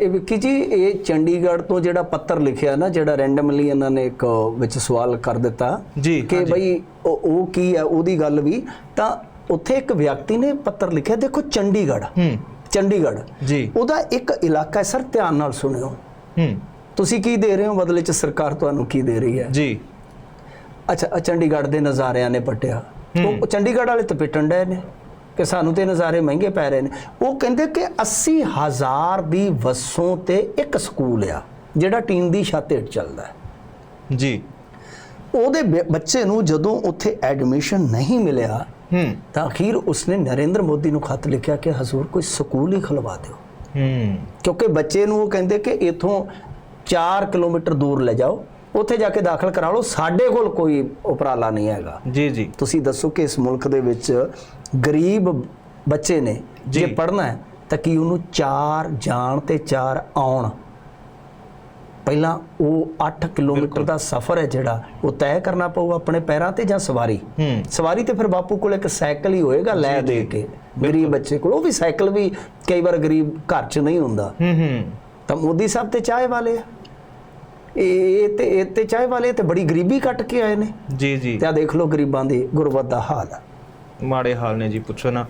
ਇਹ ਵਿੱਕੀ ਜੀ ਇਹ ਚੰਡੀਗੜ੍ਹ ਤੋਂ ਜਿਹੜਾ ਪੱਤਰ ਲਿਖਿਆ ਨਾ ਜਿਹੜਾ ਰੈਂਡਮਲੀ ਇਹਨਾਂ ਨੇ ਇੱਕ ਵਿੱਚ ਸਵਾਲ ਕਰ ਦਿੱਤਾ ਕਿ। ਬਈ ਉਹ ਕੀ ਹੈ ਉਹਦੀ ਗੱਲ ਵੀ ਤਾਂ ਉੱਥੇ ਇੱਕ ਵਿਅਕਤੀ ਨੇ ਪੱਤਰ ਲਿਖਿਆ ਦੇਖੋ ਚੰਡੀਗੜ੍ਹ। ਹੂੰ। ਚੰਡੀਗੜ੍ਹ। ਜੀ। ਉਹਦਾ ਇੱਕ ਇਲਾਕਾ ਹੈ ਸਰ ਧਿਆਨ ਨਾਲ ਸੁਣਿਓ। ਹੂੰ। ਤੁਸੀਂ ਕੀ ਦੇ ਰਹੇ ਹੋ? ਬਦਲੇ ਚ ਸਰਕਾਰ ਤੁਹਾਨੂੰ ਕੀ ਦੇ ਰਹੀ ਹੈ? ਜੀ। ਅੱਛਾ ਚੰਡੀਗੜ੍ਹ ਦੇ ਨਜ਼ਾਰਿਆਂ ਨੇ ਪਟਿਆ। ਉਹ ਚੰਡੀਗੜ੍ਹ ਵਾਲੇ ਤਾਂ ਪਿੱਟਣ ਡਏ ਨੇ। ਕਿ ਸਾਨੂੰ ਤੇ ਨਜ਼ਾਰੇ ਮਹਿੰਗੇ ਪੈ ਰਹੇ ਨੇ। ਉਹ ਕਹਿੰਦੇ ਕਿ 80000 ਦੀ ਵਸੋਂ ਤੇ ਇੱਕ ਸਕੂਲ ਆ ਜਿਹੜਾ ਟੀਨ ਦੀ ਛੱਤ ਹੇਠ ਚੱਲਦਾ ਜੀ। ਉਹਦੇ ਬੱਚੇ ਨੂੰ ਜਦੋਂ ਉੱਥੇ ਐਡਮਿਸ਼ਨ ਨਹੀਂ ਮਿਲਿਆ ਹੂੰ। ਤਾਂ ਅਖੀਰ ਉਸਨੇ ਨਰਿੰਦਰ ਮੋਦੀ ਨੂੰ ਖੱਤ ਲਿਖਿਆ ਕਿ ਹਜ਼ੂਰ ਕੋਈ ਸਕੂਲ ਹੀ ਖੁਲਵਾ ਦਿਓ। ਹੂੰ। ਕਿਉਂਕਿ ਬੱਚੇ ਨੂੰ ਉਹ ਕਹਿੰਦੇ ਕਿ ਇਥੋਂ 4 ਕਿਲੋਮੀਟਰ ਦੂਰ ਲੈ ਜਾਓ। ਉੱਥੇ ਜਾ ਕੇ ਦਾਖਲ ਕਰਾ ਲਓ। ਸਾਡੇ ਕੋਲ ਕੋਈ ਉਪਰਾਲਾ ਨਹੀਂ ਹੈਗਾ। ਜੀ ਜੀ। ਤੁਸੀਂ ਦੱਸੋ ਕਿ ਇਸ ਮੁਲਕ ਦੇ ਵਿੱਚ ਗਰੀਬ ਬੱਚੇ ਨੇ ਜੀ। ਪੜ੍ਹਨਾ ਹੈ ਤਾਂ ਕੀ ਉਹਨੂੰ 4 ਜਾਣ ਤੇ 4 ਆਉਣ? ਪਹਿਲਾਂ ਉਹ 8 ਕਿਲੋਮੀਟਰ ਦਾ ਸਫ਼ਰ ਹੈ ਜਿਹੜਾ ਉਹ ਤੈਅ ਕਰਨਾ ਪਊ ਆਪਣੇ ਪੈਰਾਂ ਤੇ ਜਾਂ ਸਵਾਰੀ? ਹੂੰ। ਸਵਾਰੀ ਤੇ ਫਿਰ ਬਾਪੂ ਕੋਲ ਇੱਕ ਸਾਈਕਲ ਹੀ ਹੋਏਗਾ ਲੈ ਦੇ ਕੇ। ਗਰੀਬ ਬੱਚੇ ਕੋਲ ਉਹ ਵੀ ਸਾਈਕਲ ਵੀ ਕਈ ਵਾਰ ਗਰੀਬ ਘਰ 'ਚ ਨਹੀਂ ਹੁੰਦਾ। ਹੂੰ ਹੂੰ। ਤਾਂ ਮੋਦੀ ਸਾਹਿਬ ਤੇ ਚਾਹ ਵਾਲੇ ਆ। ਇਹ ਤੇ ਇਹ ਤੇ ਚਾਹ ਵਾਲੇ ਤੇ ਬੜੀ ਗਰੀਬੀ ਕੱਟ ਕੇ ਆਏ ਨੇ। ਜੀ ਜੀ। ਤੇ ਆ ਦੇਖ ਲਓ ਗਰੀਬਾਂ ਦੀ ਗੁਰਬਤ ਦਾ ਹਾਲ। ਮਾੜੇ ਹਾਲ ਨੇ ਜੀ ਪੁੱਛੋ ਨਾ।